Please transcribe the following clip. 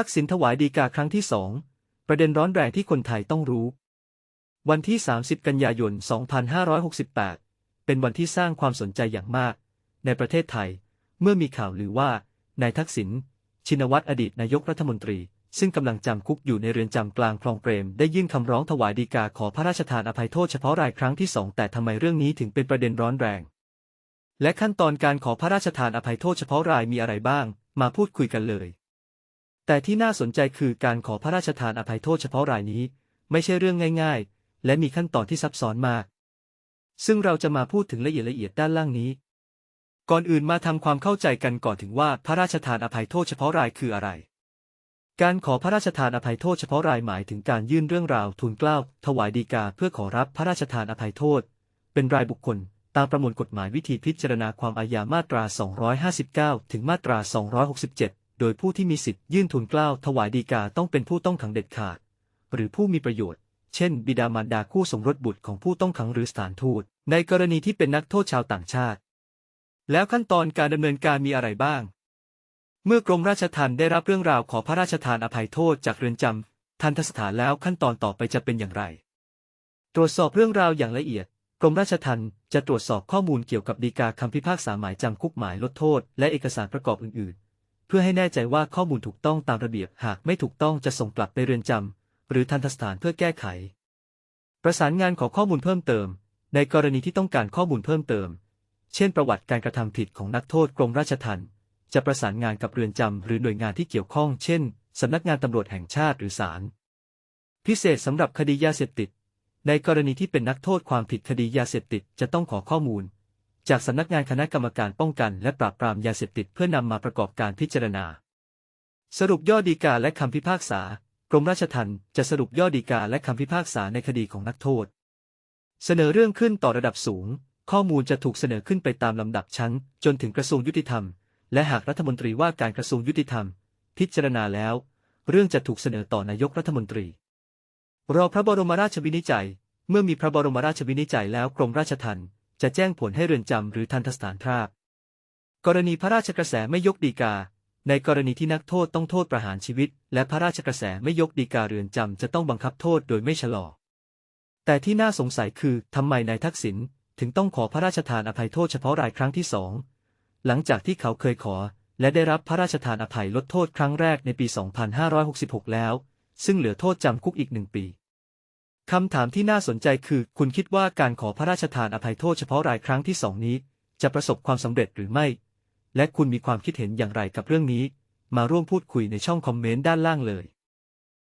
ทักษิณถวายดีกาครั้งที่สองประเด็นร้อนแรงที่คนไทยต้องรู้ วันที่ 30 กันยายน 2568 เป็นวันที่สร้างความสนใจอย่างมาก ในประเทศไทย เมื่อมีข่าวลือว่า นายทักษิณ ชินวัตรอดีตนายกรัฐมนตรี ซึ่งกำลังจำคุกอยู่ในเรือนจำกลางคลองเปรม ได้ยื่นคำร้องถวายดีกาขอพระราชทานอภัยโทษเฉพาะรายครั้งที่สองแต่ทำไมเรื่องนี้ถึงเป็นประเด็นร้อนแรง และขั้นตอนการขอพระราชทานอภัยโทษเฉพาะรายมีอะไรบ้าง มาพูดคุยกันเลย แต่ที่น่าสนใจคือการขอพระราชทานอภัยโทษเฉพาะรายนี้ ไม่ใช่เรื่องง่ายๆ และมีขั้นตอนที่ซับซ้อนมาก ซึ่งเราจะมาพูดถึงละเอียดละเอียดด้านล่างนี้ ก่อนอื่นมาทำความเข้าใจกันก่อนถึงว่าพระราชทานอภัยโทษเฉพาะรายคืออะไร การขอพระราชทานอภัยโทษเฉพาะรายหมายถึงการยื่นเรื่องราวทูลเกล้าถวายดีกาเพื่อขอรับพระราชทานอภัยโทษ เป็นรายบุคคลตามประมวลกฎหมายวิธีพิจารณาความอาญามาตรา 259 ถึงมาตรา 267 โดยผู้ที่มีสิทธิ์ยื่นทูลเกล้าวถวายดีกาต้องเป็นผู้ต้องขังเด็ดขาด หรือผู้มีประโยชน์ เช่น บิดามารดาคู่สมรสบุตรของผู้ต้องขังหรือสถานทูต ในกรณีที่เป็นนักโทษชาวต่างชาติ แล้วขั้นตอนการดำเนินการมีอะไรบ้าง เมื่อกรมราชทัณฑ์ได้รับเรื่องราวขอพระราชทานอภัยโทษจากเรือนจำทันทสถานแล้วขั้นตอนต่อไปจะเป็นอย่างไร ตรวจสอบเรื่องราวอย่างละเอียดกรมราชทัณฑ์จะตรวจสอบข้อมูลเกี่ยวกับฎีกาคำพิพากษาหมายจำคุกหมายลดโทษ และเอกสารประกอบอื่น ๆ เพื่อให้แน่ใจว่าข้อมูลถูกต้องตามระเบียบ หากไม่ถูกต้องจะส่งกลับไปเรือนจำหรือทันทสถานเพื่อแก้ไข ประสานงานขอข้อมูลเพิ่มเติม ในกรณีที่ต้องการข้อมูลเพิ่มเติม เช่น ประวัติการกระทำผิดของนักโทษกรมราชทัณฑ์จะประสานงานกับเรือนจำหรือหน่วยงานที่เกี่ยวข้อง เช่นสำนักงานตำรวจแห่งชาติหรือศาลพิเศษสำหรับคดียาเสพติด ในกรณีที่เป็นนักโทษความผิดคดียาเสพติดจะต้องขอข้อมูล จากสำนักงานคณะกรรมการป้องกันและปราบปรามยาเสพติดเพื่อนำมาประกอบการพิจารณา สรุปย่อดีกาและคำพิพากษากรมราชทัณฑ์จะสรุปย่อดีกาและคำพิพากษาในคดีของนักโทษ เสนอเรื่องขึ้นต่อระดับสูง ข้อมูลจะถูกเสนอขึ้นไปตามลำดับชั้น จนถึงกระทรวงยุติธรรม และหากรัฐมนตรีว่าการกระทรวงยุติธรรม พิจารณาแล้ว เรื่องจะถูกเสนอต่อนายกรัฐมนตรี รอพระบรมราชวินิจฉัย เมื่อมีพระบรมราชวินิจฉัยแล้วกรมราชทัณฑ์ จะแจ้งผลให้เรือนจำหรือทันทสถานทราบกรณีพระราชกระแสไม่ยกดีกา ในกรณีที่นักโทษต้องโทษประหารชีวิต และพระราชกระแสไม่ยกดีกาเรือนจำจะต้องบังคับโทษโดยไม่ชะลอ แต่ที่น่าสงสัยคือทำไมนายทักษิณถึงต้องขอพระราชทานอภัยโทษเฉพาะรายครั้งที่สองหลังจากที่เขาเคยขอ และได้รับพระราชทานอภัยลดโทษครั้งแรกในปี 2566 แล้ว ซึ่งเหลือโทษจำคุกอีกหนึ่งปี คำถามที่น่าสนใจคือ คุณคิดว่าการขอพระราชทานอภัยโทษเฉพาะรายครั้งที่สองนี้ จะประสบความสำเร็จหรือไม่ และคุณมีความคิดเห็นอย่างไรกับเรื่องนี้ มาร่วมพูดคุยในช่องคอมเมนต์ด้านล่างเลย